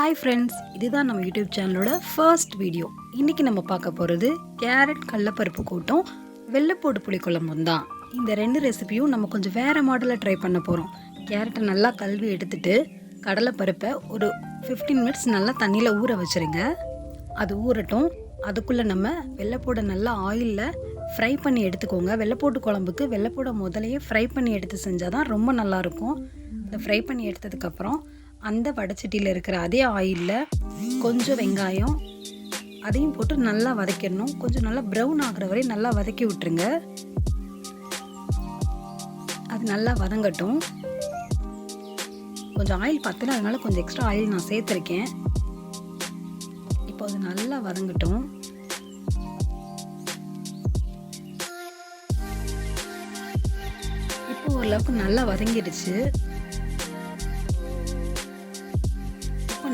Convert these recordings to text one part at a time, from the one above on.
Hi friends இதுதான் நம்ம YouTube சேனலோட ஃபர்ஸ்ட் வீடியோ இன்றைக்கி நம்ம பார்க்க போகிறது கேரட் கடலப்பருப்பு கூட்டம் வெள்ளைப்போட்டு புளி புளிக்குழம்பும் தான். இந்த ரெண்டு ரெசிபியும் நம்ம கொஞ்சம் வேறு மாடலில் ட்ரை பண்ண போகிறோம் கேரட்டை நல்லா கழுவி எடுத்துட்டு கடலைப்பருப்பை ஒரு 15 மினிட்ஸ் நல்லா தண்ணியில் ஊற வச்சுருங்க. அது ஊறட்டும். அதுக்குள்ளே நம்ம வெள்ளைப்பூடை நல்லா ஆயிலில் ஃப்ரை பண்ணி எடுத்துக்கோங்க. வெள்ளைப்பூட்டு குழம்புக்கு வெள்ளைப்பூடை முதலையே ஃப்ரை பண்ணி எடுத்து செஞ்சால் தான் ரொம்ப நல்லாயிருக்கும் இந்த ஃப்ரை பண்ணி எடுத்ததுக்கப்புறம் அந்த வடைச்சட்டியில் இருக்கிற அதே ஆயிலில் கொஞ்சம் வெங்காயம் அதையும் போட்டு நல்லா வதக்கிடணும். கொஞ்சம் நல்லா ப்ரௌன் ஆகிற வரை நல்லா வதக்கி விட்டுருங்க. அது நல்லா வதங்கட்டும். கொஞ்சம் ஆயில் பத்தல அதனால கொஞ்சம் எக்ஸ்ட்ரா ஆயில் நான் சேர்த்துருக்கேன். இப்போ அது நல்லா வதங்கட்டும். இப்போ ஓரளவுக்கு நல்லா வதங்கிடுச்சு.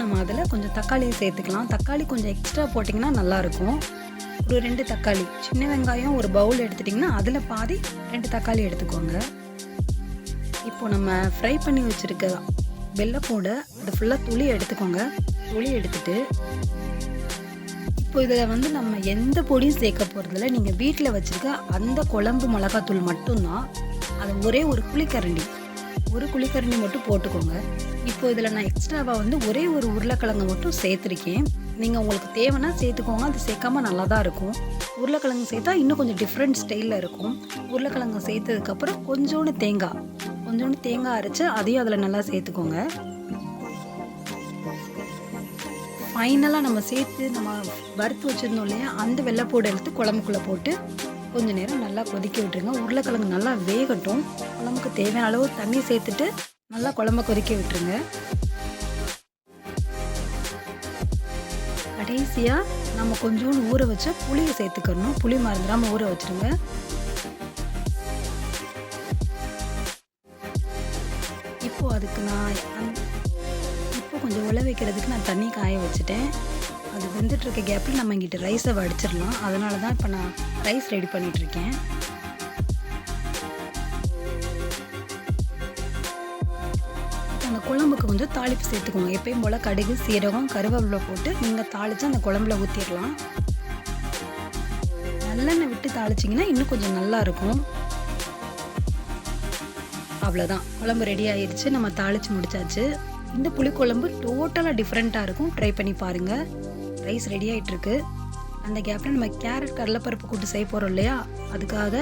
நம்ம அதில் கொஞ்சம் தக்காளியை சேர்த்துக்கலாம். தக்காளி கொஞ்சம் எக்ஸ்ட்ரா போட்டிங்கன்னா நல்லாயிருக்கும். ஒரு ரெண்டு தக்காளி. சின்ன வெங்காயம் ஒரு பவுல் எடுத்துட்டிங்கன்னா அதில் பாதி ரெண்டு தக்காளி எடுத்துக்கோங்க. இப்போ நம்ம ஃப்ரை பண்ணி வச்சுருக்க வெள்ளைப்பூடை அது ஃபுல்லாக துளி எடுத்துக்கோங்க. துளி எடுத்துட்டு இப்போ இதில் வந்து நம்ம எந்த பொடியும் சேர்க்க போகிறதில்ல நீங்கள் வீட்டில் வச்சுருக்க அந்த குழம்பு மிளகாத்தூள் மட்டும்தான். அதை ஒரே ஒரு குழிக்கரண்டி ஒரு குழிக்கரண்டி மட்டும் போட்டுக்கோங்க. இப்போ இதில் நான் எக்ஸ்ட்ராவாக வந்து ஒரே ஒரு உருளைக்கிழங்கு மட்டும் சேர்த்துருக்கேன். நீங்கள் உங்களுக்கு தேவைன்னா சேர்த்துக்கோங்க. அது சேர்க்காம நல்லா தான் இருக்கும். உருளைக்கிழங்கு சேர்த்தா இன்னும் கொஞ்சம் டிஃப்ரெண்ட் ஸ்டைலில் இருக்கும். உருளைக்கிழங்கு சேர்த்ததுக்கப்புறம் கொஞ்சோண்டு தேங்காய் கொஞ்சோண்டு தேங்காய் அரைச்சி அதையும் அதில் நல்லா சேர்த்துக்கோங்க. ஃபைனலாக நம்ம சேர்த்து நம்ம வறுத்து வச்சுருந்தோம் இல்லையா? அந்த வெள்ளைப்பூடை எடுத்து குழம்புக்குள்ளே போட்டு கொஞ்சம் நேரம் நல்லா கொதிக்க விட்டுருங்க. உருளைக்கிழங்கு நல்லா வேகட்டும். குழம்புக்கு தேவையான அளவு தண்ணி சேர்த்துட்டு நல்லா குழம்ப கொதிக்க விட்டுருங்க. கடைசியாக நம்ம கொஞ்சோண்டு ஊற வச்ச புளியை சேர்த்துக்கணும். புளி மறந்துடாமல் ஊற வச்சுருங்க. இப்போ அதுக்கு நான் இப்போ கொஞ்சம் உழ வைக்கிறதுக்கு நான் தண்ணி காய வச்சுட்டேன். அது வெந்துட்டு இருக்க கேப்பில் நம்ம இங்கிட்ட ரைஸை வடிச்சிடலாம். அதனால தான் இப்போ நான் ரைஸ் ரெடி பண்ணிகிட்ருக்கேன் குழம்புக்கு கொஞ்சம் தாளிப்பு சேர்த்துக்கோங்க. எப்பயும் போல் கடுகு சீரகம் கருவேப்பிலை போட்டு நீங்கள் தாளித்து அந்த குழம்புல ஊற்றிடலாம் நல்லெண்ணெய் விட்டு தாளிச்சிங்கன்னா இன்னும் கொஞ்சம் நல்லா இருக்கும். அவ்வளோதான் குழம்பு ரெடி ஆயிடுச்சு நம்ம தாளித்து முடிச்சாச்சு. இந்த புளிக்குழம்பு டோட்டலாக டிஃப்ரெண்ட்டாக இருக்கும். ட்ரை பண்ணி பாருங்கள் ரைஸ் ரெடி ஆகிட்டுருக்கு அந்த கேப்பில் நம்ம கேரட் கடலைப்பருப்பு கூட்டு செய்ய போகிறோம் இல்லையா? அதுக்காக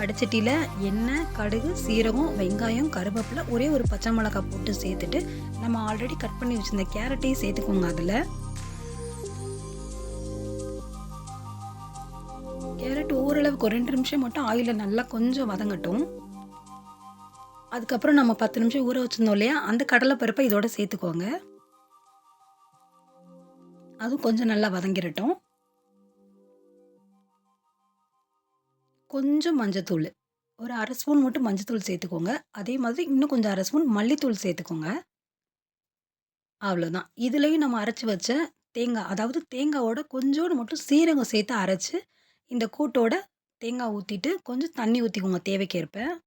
வடச்சட்டியில் எண்ணெய் கடுகு சீரகம் வெங்காயம் கருவேப்பிலை ஒரே ஒரு பச்சை மிளகாய் போட்டு சேர்த்துட்டு நம்ம ஆல்ரெடி கட் பண்ணி வச்சுருந்த கேரட்டையும் சேர்த்துக்கோங்க அதில். கேரட் ஓரளவுக்கு ஒரு ரெண்டு நிமிஷம் மட்டும் ஆயிலில் நல்லா கொஞ்சம் வதங்கட்டும். அதுக்கப்புறம் நம்ம பத்து நிமிஷம் ஊற வச்சுருந்தோம் இல்லையா? அந்த கடலைப்பருப்பை இதோட சேர்த்துக்கோங்க. அதுவும் கொஞ்சம் நல்லா வதங்கிடட்டும். கொஞ்சம் மஞ்சத்தூள். ஒரு அரை ஸ்பூன் மட்டும் மஞ்சத்தூள் சேர்த்துக்கோங்க. அதே மாதிரி இன்னும் கொஞ்சம் அரை ஸ்பூன் மல்லித்தூள் சேர்த்துக்கோங்க. அவ்வளோதான் இதுலேயும் நம்ம அரைச்சி வச்ச தேங்காய் அதாவது தேங்காவோட கொஞ்சோடு மட்டும் சீரகம் சேர்த்து அரைச்சி இந்த கூட்டோட தேங்காய் ஊற்றிட்டு கொஞ்சம் தண்ணி ஊற்றிக்கோங்க தேவைக்கேற்ப.